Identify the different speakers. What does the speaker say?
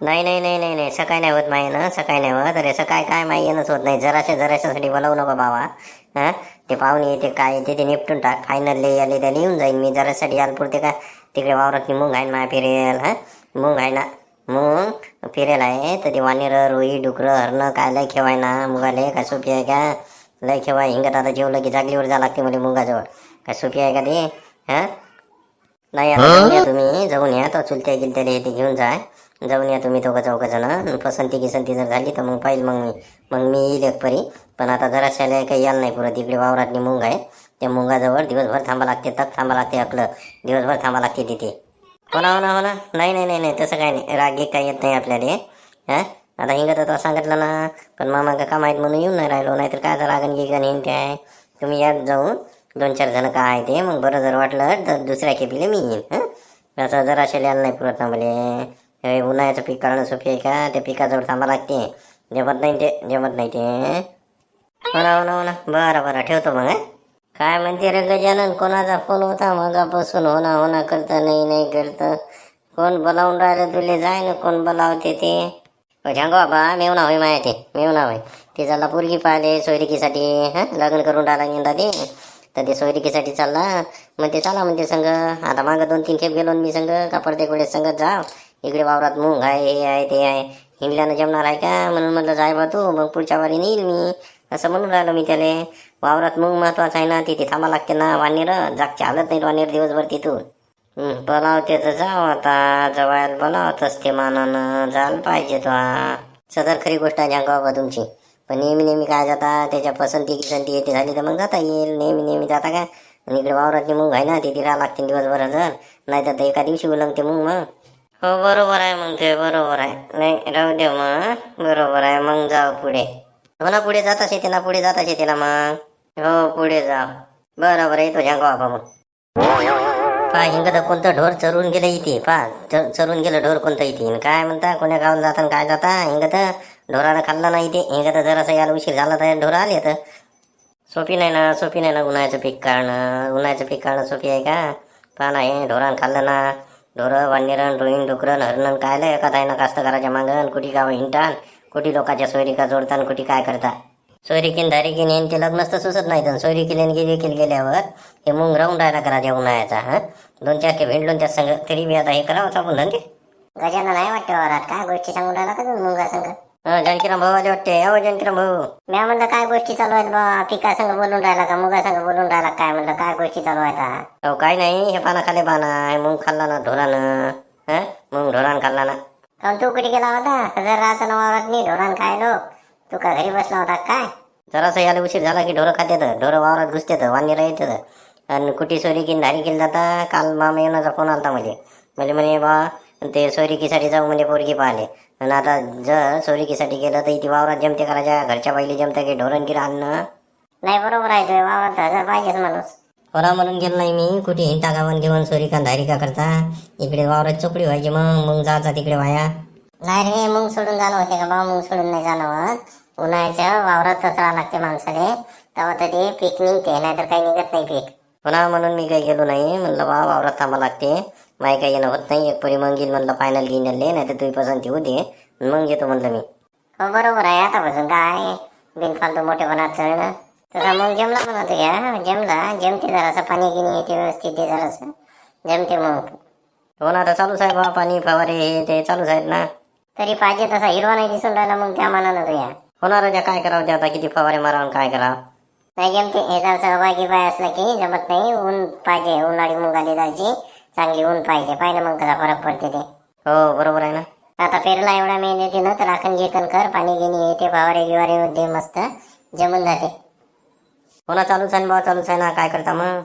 Speaker 1: नाही नाही नाही नाही नाही. सकाळी नाही होत माही ना सकाळी नाही होत. अरे सकाळी काय माही येणंच होत नाही. जराशा जराशासाठी बोलावू नको बाबा हां? ते पाहुणे येते काय येते ते निपटून टाक. फायनल आले त्याला येऊन जाईन मी. जरासाठी आल पुरते का? तिकडे वावरात मुंग आहे ना फिरेल हां? मुंग आहे ना मुंग फिरेल आहे. तर ते वानेर रोई डुकरं हरणं काय लय खेवाय ना मुगाले. काय सोपी आहे का? लय खेवाय. हिंगत आता जेवलं की जागलीवर जा लागते मला मुंगाजवळ. काय सोपी आहे का ते? हां? नाही आता तुम्ही. जाऊन या. तो चुलत्या गिलत्याला येते घेऊन जा. जाऊन या तुम्ही दोघं चौघं जण. पसंती गिसंती जर झाली तर मग पाहिजे मग मी. मग मी येईल एक परी. पण आता जराशाला काही यायला नाही पुरत इकडे वावरातली मुंग आहे. त्या मुंगाजवळ दिवसभर थांबा लागते तक थांबा लागते आपलं. दिवसभर थांबा लागते तिथे. हो ना हो ना हो ना नाही नाही नाही नाही. तसं काही नाही. राग काही येत नाही आपल्याला. हां? आता हिंगत तो सांगितलं ना. पण मामा का का माहीत म्हणून येऊन नाही राहिलो. नाहीतर काय तर रागण गिगन हिंग काय? तुम्ही यात जाऊन दोन चार जण काय आहे ते? मग बरं जर वाटलं तर दुसऱ्या खेपीले मी येईन. हां? असं जरा यायला नाही पुरत ना हे उन्हाळ्याचं पीक काढणं सोपी आहे का? त्या पिकाजवळ थांबा लागते. जेवत नाही ते जेवत नाही ते हो? ना हो ना हो ना. बरं बरं. ठेवतो मग काय म्हणते रे गजानन कोणाचा फोन होता? मगापासून हो ना हो ना करतं नाही नाही करतं. कोण बोलावून राहिलं तुले? जाय ना कोण बोलावते ते. झांगो बाबा मेवना होय माया ते मेवना होय ते चालला पोरगी पाहिले सोयरिकीसाठी हां? लग्न करून राहिला निंदा ते. तर ते सोयरिकीसाठी चालला. मग ते चाला म्हणते संग. आता मागं दोन तीन खेप गेलो मी संग. का प्रत्येक वेळेस संगत जा इकडे वावरात मुंग आहे हे आहे ते आहे. हिंडल्यानं जमणार आहे का? म्हणून म्हटलं जाय बा तू मग पुढच्या वारी नेईल मी. असं म्हणून राहिलो मी त्याला. वावरात मुंग महत्वाचं आहे ना तिथे थांबा लागते ना वानेर. जागचे हालत नाही वानेर दिवसभर तिथून. बोलाव बोलावते तर जाव आता. जवळ बोलावतच ते मानानं. जायला पाहिजे तो सदर खरी गोष्ट आहे जांगा बाबा तुमची. पण नेहमी नेहमी काय जाता? त्याच्या पसंती किसंती येते झाली तर मग जाता येईल. नेहमी नेहमी जाता काय आणि इकडे वावरातली मुंग आहे ना तिथे राहा लागते दिवसभर जर नाही तर एका दिवशी उलंगते मुंग मग. हो बरोबर आहे मग ते बरोबर आहे. नाही राहू दे मग. बरोबर आहे मग जाऊ पुढे. हो ना पुढे जाताच येते ना पुढे जाताच येते ना मग. हो पुढे जा बरोबर येतो तुझ्या बाबा मग. पा तर कोणतं ढोर चरून गेलं इथे. पा च- चरून गेलं ढोर कोणतं इथे? आणि काय म्हणता कोण्या गावाला जाता आणि काय जाता? हिंग तर ढोरानं खाल्लं नाही इथे तर जरासं यायला उशीर झाला तर ढोर आले तर सोपी नाही ना सोपी नाही ना उन्हाळ्याचं पीक काढणं? उन्हाळ्याचं पीक काढणं सोपी आहे का? पा नाही ढोरानं खाल्लं ना. ढोरं वानेरण रोईन डुकरन हरणन कायलं एका ताईनं कास्तकाराच्या मागण कुठे गाव हिंटान कुठे लोकांच्या सोयरिका जोडतान कुठे काय करता? सोयरिकीन धारिकीन यांचे लग्नच तर सुचत नाही तर सोयरिकील आणि गेली गेल्यावर हे मुंग राहून राहिला कराच्या उन्हाळ्याचा हा? दोन चार ते भेंडून त्या संग तरी बी आता हे करावंच आपण धंदे
Speaker 2: गजानन नाही वाटतं वरात. काय गोष्टी सांगून राहिला का तुम्ही मुंगा
Speaker 1: संघ जानकीराम भाऊ आले वाटते. हो जानकीराम भाऊ
Speaker 2: मी म्हणलं काय गोष्टी चालू आहेत बा? पिका संग बोलून राहिला का? मुगा संग बोलून राहिला काय म्हणलं काय गोष्टी चालू आहेत हा?
Speaker 1: अहो काय नाही हे पाना खाले पाना हे मुंग खाल्ला ना ढोरानं. हा? मुंग ढोरानं खाल्ला ना.
Speaker 2: काऊन तू कुठे गेला होता? जर राहता ना वावरात नाही ढोरान काय लोक? तू का घरी बसला होता काय?
Speaker 1: जरासं याला उशीर झाला की ढोरं खात्यात ढोरं वावरात घुसतात वानीरा तर आणि कुठे की धारी केली जाता? काल मामा येण्याचा फोन आलता म्हणजे म्हणजे म्हणे बा ते सोयरिकीसाठी जाऊ म्हणजे पोरगी पाहिले आणि आता जर सोयरिकीसाठी गेलं तर इथे वावरात जमते करायच्या घरच्या बाईले जमते की ढोरण गिर आणणं
Speaker 2: नाही बरोबर आहे तुझ्या वावरात हजर पाहिजेच माणूस.
Speaker 1: होरा म्हणून गेलो नाही मी कुठे हिंटा गावन घेऊन सोयरिका धारी का करता? इकडे वावरात चोपडी व्हायची मग मग जायचा तिकडे वाया
Speaker 2: नाही रे मुंग सोडून जाणं होते का बा? मुंग सोडून नाही जाणं होत. उन्हाळ्याच्या वावरातच राहा लागते माणसाले. तेव्हा तर ते पीक निघते नाहीतर काही निघत नाही पीक.
Speaker 1: पुन्हा म्हणून मी काही गेलो नाही म्हणलं बा वावरात थांबा लागते. माही काही येणं होत नाही एक परी मग गेली म्हणलं फायनल आले नाही तर तुम्ही पसंती होऊ दे. मग येतो म्हणलं मी.
Speaker 2: हो बरोबर आहे आतापासून काय? बिनफालतू मोठेपणात चढणं. तसा मग जमला म्हणत घ्या जमला. जमते जरासं पाणी गिनी येते व्यवस्थित ते जरासं. जमते मग.
Speaker 1: हो ना आता चालूच आहे बा पाणी फवारे हे ते चालूच आहेत ना.
Speaker 2: तरी पाहिजे तसा हिरवा नाही दिसून राहिला मग त्या मानानं तुया
Speaker 1: होणार राजा काय करावं ते आता? किती फवारे मारावं काय करावं?
Speaker 2: नाही जमते. हे जर सहभागी बाय असला की जमत नाही. ऊन पाहिजे उन्हाळी मुगाली जायची चांगली ऊन पाहिजे. पाहिलं मग कसा फरक पडते ते.
Speaker 1: हो बरोबर आहे ना?
Speaker 2: आता पेरला एवढा मेहनती ना तर राखण घेकन कर पाणी गिनी येते फवारे गिवारे होते मस्त. जमून जाते.
Speaker 1: हो ना चालूच आहे ना चालूच आहे ना काय करता मग?